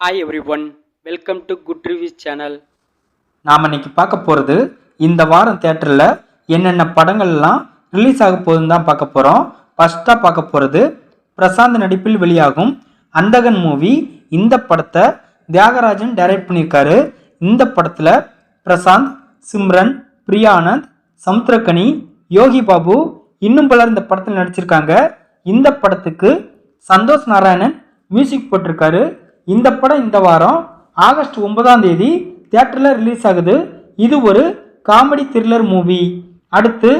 Hi everyone welcome to good reviews channel நாம் இன்னைக்கு பார்க்க போகிறது இந்த வாரம் தேட்டரில் என்னென்ன படங்கள்லாம் ரிலீஸ் ஆக போகுதுன்னு தான் பார்க்க போகிறோம் ஃபஸ்ட்டாக பார்க்க போகிறது பிரசாந்த் நடிப்பில் வெளியாகும் அந்தகன் மூவி இந்த படத்தை தியாகராஜன் டைரக்ட் பண்ணியிருக்காரு. இந்த படத்தில் பிரசாந்த் சிம்ரன் பிரியானந்த் சமுத்திரக்கனி யோகி பாபு இன்னும் பலர் இந்த படத்தில் நடிச்சிருக்காங்க. இந்த படத்துக்கு சந்தோஷ் நாராயணன் மியூசிக் போட்டிருக்காரு. இந்த படம் இந்த வாரம் ஆகஸ்ட் ஒன்பதாம் தேதி தியேட்டரில் ரிலீஸ் ஆகுது. இது ஒரு காமெடி த்ரில்லர் மூவி அடுத்து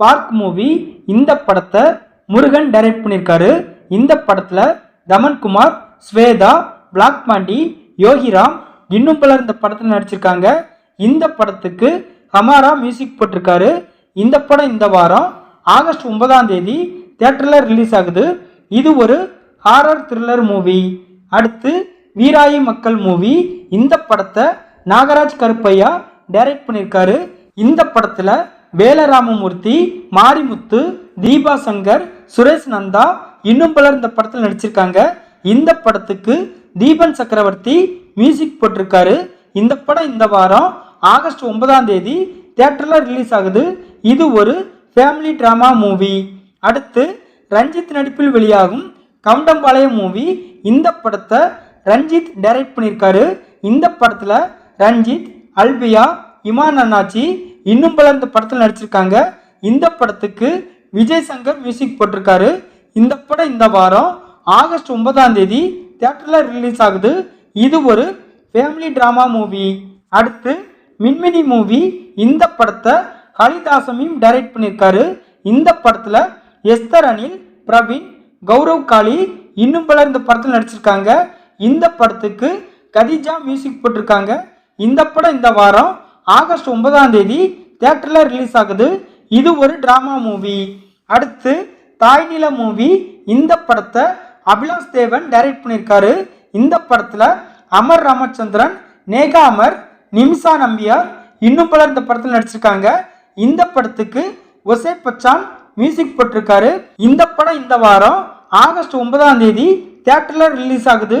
பார்க் மூவி இந்த படத்தை முருகன் டைரக்ட் பண்ணியிருக்காரு இந்த படத்தில் தமன்குமார் ஸ்வேதா பிளாக் பாண்டி யோகிராம் இன்னும் பலர் இந்த படத்தில் நடிச்சிருக்காங்க. இந்த படத்துக்கு ஹமாரா மியூசிக் போட்டிருக்காரு. இந்த படம் இந்த வாரம் ஆகஸ்ட் ஒன்பதாம் தேதி தியேட்டரில் ரிலீஸ் ஆகுது. இது ஒரு ஹாரர் த்ரில்லர் மூவி அடுத்து வீராயி மக்கள் மூவி. இந்த படத்தை நாகராஜ் கருப்பையா டைரக்ட் பண்ணியிருக்காரு இந்த படத்தில் வேலராமமூர்த்தி மாரிமுத்து தீபா சங்கர் சுரேஷ் நந்தா இன்னும் பலர் இந்த படத்தில் நடிச்சிருக்காங்க. இந்த படத்துக்கு தீபன் சக்கரவர்த்தி மியூசிக் போட்டிருக்காரு. இந்த படம் இந்த வாரம் ஆகஸ்ட் ஒன்பதாம் தேதி தியேட்டரில் ரிலீஸ் ஆகுது. இது ஒரு ஃபேமிலி ட்ராமா மூவி அடுத்து ரஞ்சித் நடிப்பில் வெளியாகும் கவுண்டம்பாளையம் மூவி இந்த படத்தை ரஞ்சித் டைரக்ட் பண்ணியிருக்காரு இந்த படத்தில் ரஞ்சித் அல்பியா இமான் அண்ணாச்சி இன்னும் பலர் இந்த படத்தில் நடிச்சிருக்காங்க. இந்த படத்துக்கு விஜய் சங்கர் மியூசிக் போட்டிருக்காரு. இந்த படம் இந்த வாரம் ஆகஸ்ட் ஒன்பதாம் தேதி தியேட்டரில் ரிலீஸ் ஆகுது. இது ஒரு ஃபேமிலி ட்ராமா மூவி அடுத்து மின்மினி மூவி இந்த படத்தை ஹரிதாசமியும் டைரக்ட் பண்ணியிருக்காரு இந்த படத்தில் எஸ்தர் அனில் பிரவீன் கௌரவ் காளி இன்னும் பலர் இந்த படத்தில் நடிச்சிருக்காங்க. இந்த படத்துக்கு கதிஜா மியூசிக் போட்டிருக்காங்க. இந்த படம் இந்த வாரம் ஆகஸ்ட் ஒன்பதாம் தேதி தேட்டரில் ரிலீஸ் ஆகுது. இது ஒரு ட்ராமா மூவி அடுத்து தாய்நில மூவி இந்த படத்தை அபிலாஷ் தேவன் டைரக்ட் பண்ணியிருக்காரு. இந்த படத்தில் அமர் ராமச்சந்திரன் நேகா அமர் நிமிஷா நம்பியார் இன்னும் பலர் இந்த படத்தில் நடிச்சிருக்காங்க. இந்த படத்துக்கு ஒசே பச்சான் மியூசிக் போட்டிருக்காரு. இந்த படம் இந்த வாரம் ஆகஸ்ட் ஒன்பதாம் தேதி தியேட்டரில் ரிலீஸ் ஆகுது.